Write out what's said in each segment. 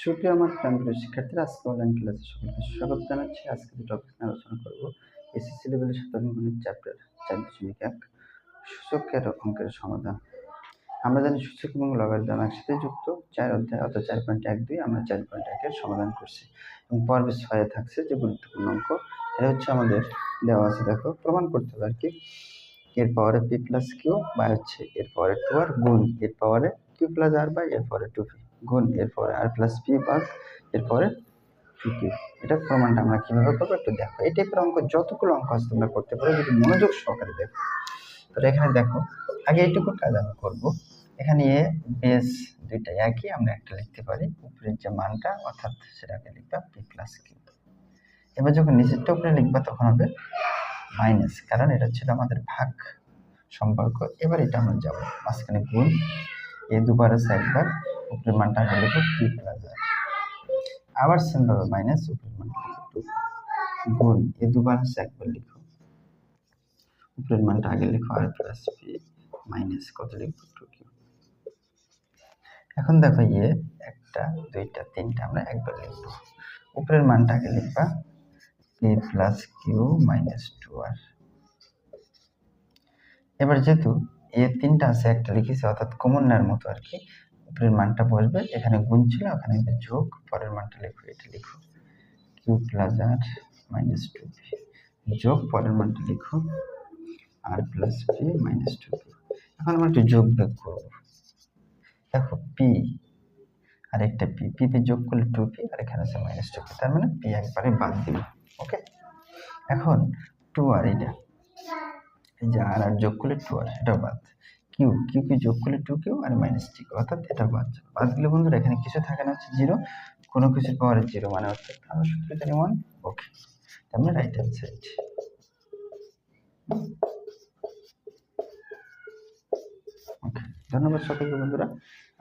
সুপ্রিয় আমার প্রাণপ্রিয় শিক্ষার্থীরা, আজকে অনলাইন ক্লাসে সকলকে স্বাগত জানাচ্ছি। আজকে যে টপিক নিয়ে আলোচনা করব এসএসসি লেভেলের সাধারণ গণিত চ্যাপ্টার চার দশমিক এক, সূচকের অঙ্কের সমাধান। আমরা জানি সূচক এবং লগারিদম একসাথে যুক্ত, চার অধ্যায় অর্থাৎ চার পয়েন্ট এক দুই, আমরা চার পয়েন্ট একের সমাধান করছি। এবং পর্বে ছয়ে থাকছে যে গুরুত্বপূর্ণ অঙ্ক, এটা হচ্ছে আমাদের দেওয়া আছে, দেখো, প্রমাণ করতে হবে আর কি এর পাওয়ারে পি প্লাস কিউ বা হচ্ছে এর পাওয়ারে টু আর গুণ এর পাওয়ারে কিউ প্লাস আর বাই এর পরে টু পি গুণ, এরপরে আর প্লাস পি ভাগ, এরপরে এটা প্রমাণটা আমরা কীভাবে করব একটু দেখো। এই টাইপের অঙ্ক, যতগুলো অঙ্ক আছে তোমরা করতে পারো, যদি মনোযোগ সহকারে দেখো। তাহলে এখানে দেখো, আগে এইটুকু কাজ আমি করব। এখানে এ বেস দুইটা একই, আমরা একটা লিখতে পারি। উপরের যে মানটা, অর্থাৎ সেটাকে লিখবা পি প্লাস কিউ এবার যখন নিচেরটা উপরে লিখবা, তখন হবে মাইনাস কারণ এটা ছিল আমাদের ভাগ সম্পর্ক। এবার এটা আমরা যাব, মাঝখানে গুণ এ দুবার একবার, উপরের মানটা আগে লিখো পি প্লাস আর আবার সেমভাবে মাইনাস উপরের মানটা লিখো টু গুণ, এ দুবার আছে একবার লিখো। উপরের মানটা আগে লিখো আর প্লাস পি মাইনাস কত লিখব টু কিউ এখন দেখো ইয়ে একটা, দুইটা, তিনটা আমরা একবার লিখব। উপরের মানটা আগে লিখবা P plus Q minus two আর এবার যেহেতু এ তিনটা আছে, একটা লিখেছি, অর্থাৎ কমন নেওয়ার মতো আর কি উপরের মানটা বসবে, এখানে গুণ ছিল, ওখানে যোগ, পরের মানটা লিখো, এটা লিখো। কিউ প্লাস আর মাইনাস টু যোগ, পরের মানটা লিখো, আর প্লাস পি, মাইনাস টু এখন আমরা একটু যোগ বিয়োগ করব। দেখো, পি, আর একটা পি। পি পি যোগ করলে টু পি, আর এখানে আছে মাইনাস টু পি। তার মানে পি একবারে বাদ দিল ওকে? এখন, টু আর এটা আর আর যোগ করলে টু আর এটাও বাদ। কিউ কিউ কিউ যোগ করলে টু কিউ আর মাইনাস থ্রি অর্থাৎ এটা বাদ বাদ দিলে বন্ধুরা, এখানে কিছু থাকে না, হচ্ছে জিরো কোনো কিছুর পাওয়ার জিরো মানে অর্থাৎ আমরা সূত্র জানি ওয়ান ওকে মানে রাইট হ্যান্ড সাইড ওকে ধন্যবাদ সকলকে বন্ধুরা।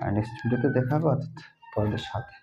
আর নেক্সট ভিডিওতে দেখা হবে অর্থাৎ পরের সাথে।